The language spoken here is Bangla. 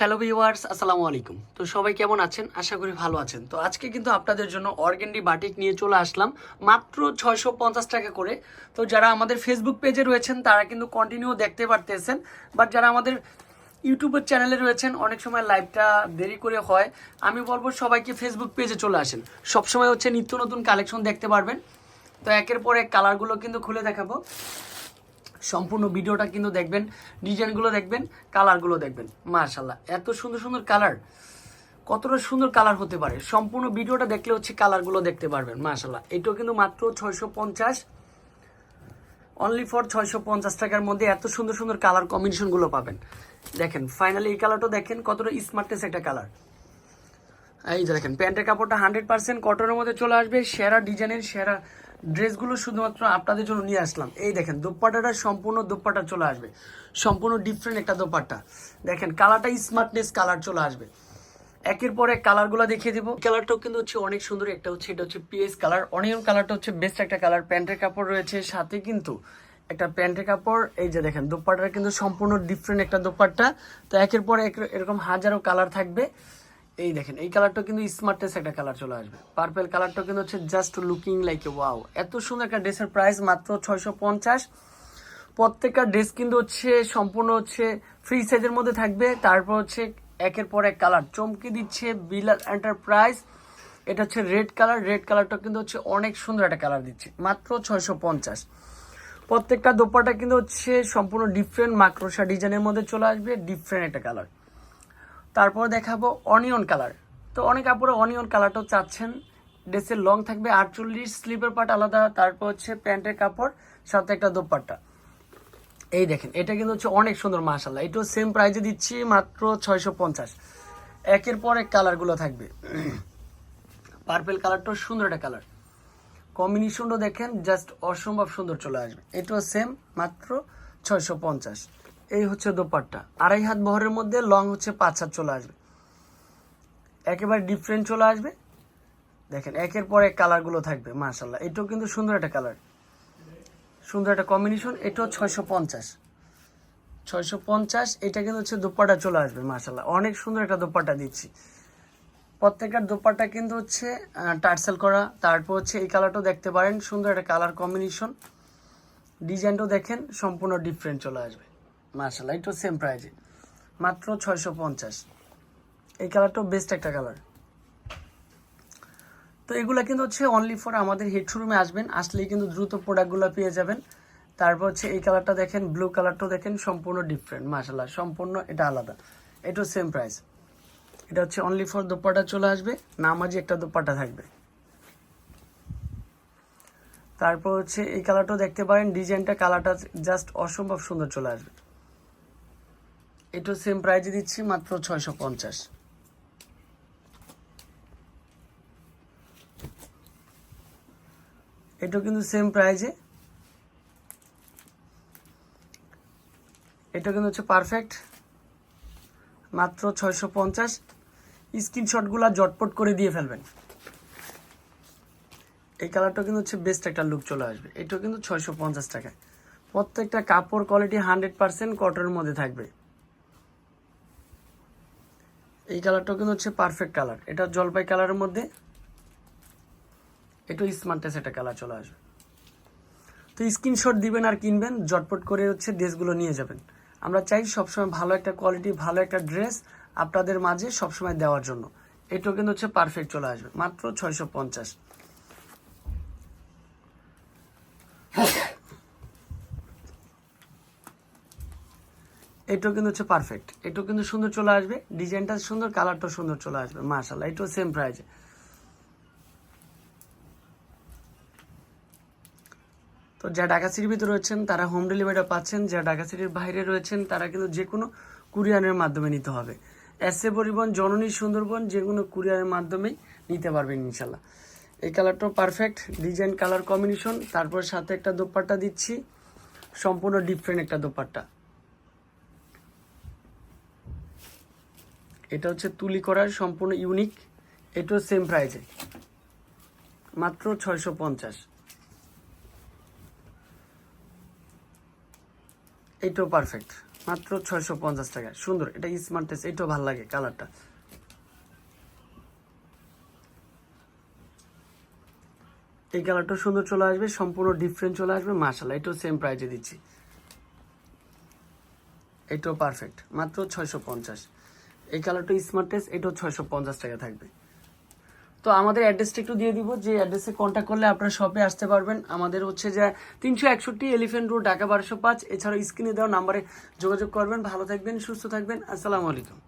হ্যালো ভিউয়ার্স আসসালামু আলাইকুম। তো সবাই কেমন আছেন? আশা করি ভালো আছেন। তো আজকে কিন্তু আপনাদের জন্য অর্গেন্ডি বাটিক নিয়ে চলে আসলাম। মাত্র ছয়শো পঞ্চাশ টাকা করে। তো যারা আমাদের ফেসবুক পেজে রয়েছেন, তারা কিন্তু কন্টিনিউ দেখতে পারতেছেন। বাট যারা আমাদের ইউটিউবের চ্যানেলে রয়েছেন, অনেক সময় লাইভটা দেরি করে হয়। আমি বলব সবাইকে ফেসবুক পেজে চলে আসেন। সবসময় হচ্ছে নিত্য নতুন কালেকশন দেখতে পারবেন। তো একের পর এক কালারগুলো কিন্তু খুলে দেখাবো। সম্পূর্ণ ভিডিওটা কিন্তু দেখবেন, ডিজাইনগুলো দেখবেন, কালারগুলো দেখবেন। মার্শাল্লাহ এত সুন্দর সুন্দর কালার। কতটা সুন্দর কালার হতে পারে। সম্পূর্ণ ভিডিওটা দেখলে হচ্ছে কালারগুলো দেখতে পারবেন মার্শাল্লাহ এটাও কিন্তু মাত্র ছয়শো পঞ্চাশ। অনলি ফর ছয়শো পঞ্চাশ টাকার মধ্যে এত সুন্দর সুন্দর কালার কম্বিনেশনগুলো পাবেন। দেখেন ফাইনালি এই কালারটা দেখেন, কতটা স্মার্টেস একটা কালার। এই যে দেখেন, প্যান্টের কাপড়টা হান্ড্রেড পার্সেন্ট কটনের মধ্যে চলে আসবে, সেরা ডিজাইনের সেরা ড্রেসগুলো শুধুমাত্র আপনাদের জন্য নিয়ে আসলাম। এই দেখেন, দোপাট্টাটা সম্পূর্ণ দোপাট্টা চলে আসবে। সম্পূর্ণ ডিফারেন্ট একটা দোপাট্টা। দেখেন, কালারটা স্মার্টনেস কালার চলে আসবে। একের পর এক কালারগুলো দেখিয়ে দেবো। কালারটাও কিন্তু হচ্ছে অনেক সুন্দর। একটা হচ্ছে, এটা হচ্ছে পিএস কালার। অনিয়ন কালারটা হচ্ছে বেস্ট একটা কালার। প্যান্টের কাপড় রয়েছে। সাথে কিন্তু একটা প্যান্টের কাপড়। এই যে দেখেন, দোপাট্টাটা কিন্তু সম্পূর্ণ ডিফারেন্ট একটা দোপাট্টা। তো একের পর এক এরকম হাজারো কালার থাকবে। এই দেখেন, এই কালারটা কিন্তু স্মার্টেস একটা কালার চলে আসবে। পার্পেল কালারটা কিন্তু হচ্ছে just looking like a wow এত সুন্দর একটা ড্রেসের প্রাইস মাত্র ছয়শো পঞ্চাশ। প্রত্যেকটা ড্রেস কিন্তু হচ্ছে সম্পূর্ণ হচ্ছে ফ্রি সাইজের মধ্যে থাকবে। তারপর হচ্ছে একের পর এক কালার চমকে দিচ্ছে বিলাল এন্টারপ্রাইজ এটা হচ্ছে রেড কালার রেড কালারটা কিন্তু হচ্ছে অনেক সুন্দর একটা কালার দিচ্ছে, মাত্র ছয়শো পঞ্চাশ। প্রত্যেকটা দোপাটা কিন্তু হচ্ছে সম্পূর্ণ ডিফারেন্ট মাকড়সা ডিজাইনের মধ্যে চলে আসবে ডিফারেন্ট একটা কালার তারপর দেখাবো অনিয়ন কালার তো অনেক কাপড়ে অনিয়ন কালারটাও চাচ্ছেন। ড্রেসের লং থাকবে আটচল্লিশ স্লিপের পার্ট আলাদা, তারপর হচ্ছে প্যান্টের কাপড়, সাথে একটা দোপাট্টা। এই দেখেন, এটা কিন্তু হচ্ছে অনেক সুন্দর মাসাল্লাহ এটাও সেম প্রাইজে দিচ্ছি, মাত্র ছয়শো পঞ্চাশ। একের পর এক কালারগুলো থাকবে। পার্পেল কালারটাও সুন্দর একটা কালার কম্বিনেশনটা দেখেন জাস্ট অসম্ভব সুন্দর চলে আসবে। এটাও সেম মাত্র ছয়শো পঞ্চাশ। এই হচ্ছে দোপাট্টা। আড়াই হাত বহরের মধ্যে লং হচ্ছে পাঁচ হাত চলে আসবে। একেবারে ডিফারেন্ট চলে আসবে। দেখেন, একের পর এক কালারগুলো থাকবে মার্শাল্লাহ এটাও কিন্তু সুন্দর একটা কালার সুন্দর একটা কম্বিনেশন এটাও ছয়শো পঞ্চাশ। ছয়শো পঞ্চাশ, এটা কিন্তু হচ্ছে দোপাট্টা চলে আসবে মার্শাল্লাহ অনেক সুন্দর একটা দোপাট্টা দিচ্ছি। প্রত্যেকটার দোপাট্টা কিন্তু হচ্ছে টার্সেল করা। তারপর হচ্ছে এই কালারটাও দেখতে পারেন, সুন্দর একটা কালার কম্বিনেশন ডিজাইনটাও দেখেন, সম্পূর্ণ ডিফারেন্ট চলে আসবে। মার্শাল্লাহ একটু সেম প্রাইজে মাত্র ছয়শো পঞ্চাশ। এই কালারটাও বেস্ট একটা কালার তো এগুলো কিন্তু হচ্ছে অনলি ফর আমাদের হেড শোরুমে আসবেন, আসলেই কিন্তু দ্রুত প্রোডাক্টগুলো পেয়ে যাবেন। তারপর হচ্ছে এই কালারটা দেখেন ব্লু কালারটাও দেখেন, সম্পূর্ণ ডিফারেন্ট মার্শাল্লাহ সম্পূর্ণ এটা আলাদা। এটাও সেম প্রাইস এটা হচ্ছে অনলি ফর দোপাটা চলে আসবে, নামাজি একটা দোপাটা থাকবে। তারপর হচ্ছে এই কালারটাও দেখতে পারেন, ডিজাইনটা কালারটা জাস্ট অসম্ভব সুন্দর চলে আসবে। এটাও সেম প্রাইজে দিচ্ছি মাত্র ছয়শো পঞ্চাশ। এটাও কিন্তু সেম প্রাইজে এটা কিন্তু হচ্ছে পারফেক্ট মাত্র ছয়শো পঞ্চাশ। স্ক্রিনশটগুলো জটপট করে দিয়ে ফেলবেন। এই কালারটা কিন্তু হচ্ছে বেস্ট একটা লুক চলে আসবে। এটাও কিন্তু ছয়শো পঞ্চাশ টাকায়। প্রত্যেকটা কাপড় কোয়ালিটি হান্ড্রেড পার্সেন্ট কটনের মধ্যে থাকবে। এই কালারটাও কিন্তু হচ্ছে পারফেক্ট কালার এটা জলপাই কালারের মধ্যে একটু স্মার্টেস এটা কালার চলে আসবে। তো স্ক্রিনশট দিবেন আর কিনবেন জটপট করে হচ্ছে ড্রেসগুলো নিয়ে যাবেন। আমরা চাই সবসময় ভালো একটা কোয়ালিটি ভালো একটা ড্রেস আপনাদের মাঝে সবসময় দেওয়ার জন্য। এটাও কিন্তু হচ্ছে পারফেক্ট চলে আসবে, মাত্র ছয়শো পঞ্চাশ। এটাও কিন্তু হচ্ছে পারফেক্ট এটাও কিন্তু সুন্দর চলে আসবে। ডিজাইনটা সুন্দর কালারটাও সুন্দর চলে আসবে মার্শাল্লাহ এটাও সেম প্রাইজে তো যা ঢাকা সিটির ভিতরে রয়েছেন, তারা হোম ডেলিভারিটা পাচ্ছেন। যা ঢাকা সিটির বাইরে রয়েছেন, তারা কিন্তু যে কোনো কুরিয়ানের মাধ্যমে নিতে হবে। এস এ পরিবহন, জননী সুন্দরবন, যে কোনো কুরিয়ারের মাধ্যমেই নিতে পারবেন ইনশাল্লাহ এই কালারটাও পারফেক্ট ডিজাইন কালার কম্বিনেশন তারপর সাথে একটা দোপাট্টা দিচ্ছি। সম্পূর্ণ ডিফারেন্ট একটা দোপাট্টা। এটা হচ্ছে তুলি করার সম্পূর্ণ ইউনিক এটাও সেম প্রাইজে মাত্র ছয়শো পঞ্চাশ। এটাও পারফেক্ট মাত্র ছয়শো পঞ্চাশ টাকা। সুন্দর, এটা স্মার্ট টেস্ট এটাও ভালো লাগে কালারটা এই কালারটা সুন্দর চলে আসবে, সম্পূর্ণ ডিফারেন্ট চলে আসবে মার্শাল্লাহ এটাও সেম প্রাইজে দিচ্ছি। এটাও পারফেক্ট মাত্র ছয়শো পঞ্চাশ। এই কালারটা স্মার্ট টেস্ট এটাও ছয়শো পঞ্চাশ টাকা থাকবে। তো আমাদের অ্যাড্রেসটা একটু দিয়ে দিব, যে অ্যাড্রেসে কন্ট্যাক্ট করলে আপনারা শপে আসতে পারবেন। আমাদের হচ্ছে যে তিনশো একষট্টি এলিফেন্ট রোড ঢাকা বারোশো পাঁচ। এছাড়াও স্ক্রিনে দেওয়া নাম্বারে যোগাযোগ করবেন। ভালো থাকবেন, সুস্থ থাকবেন। আসসালামু আলাইকুম।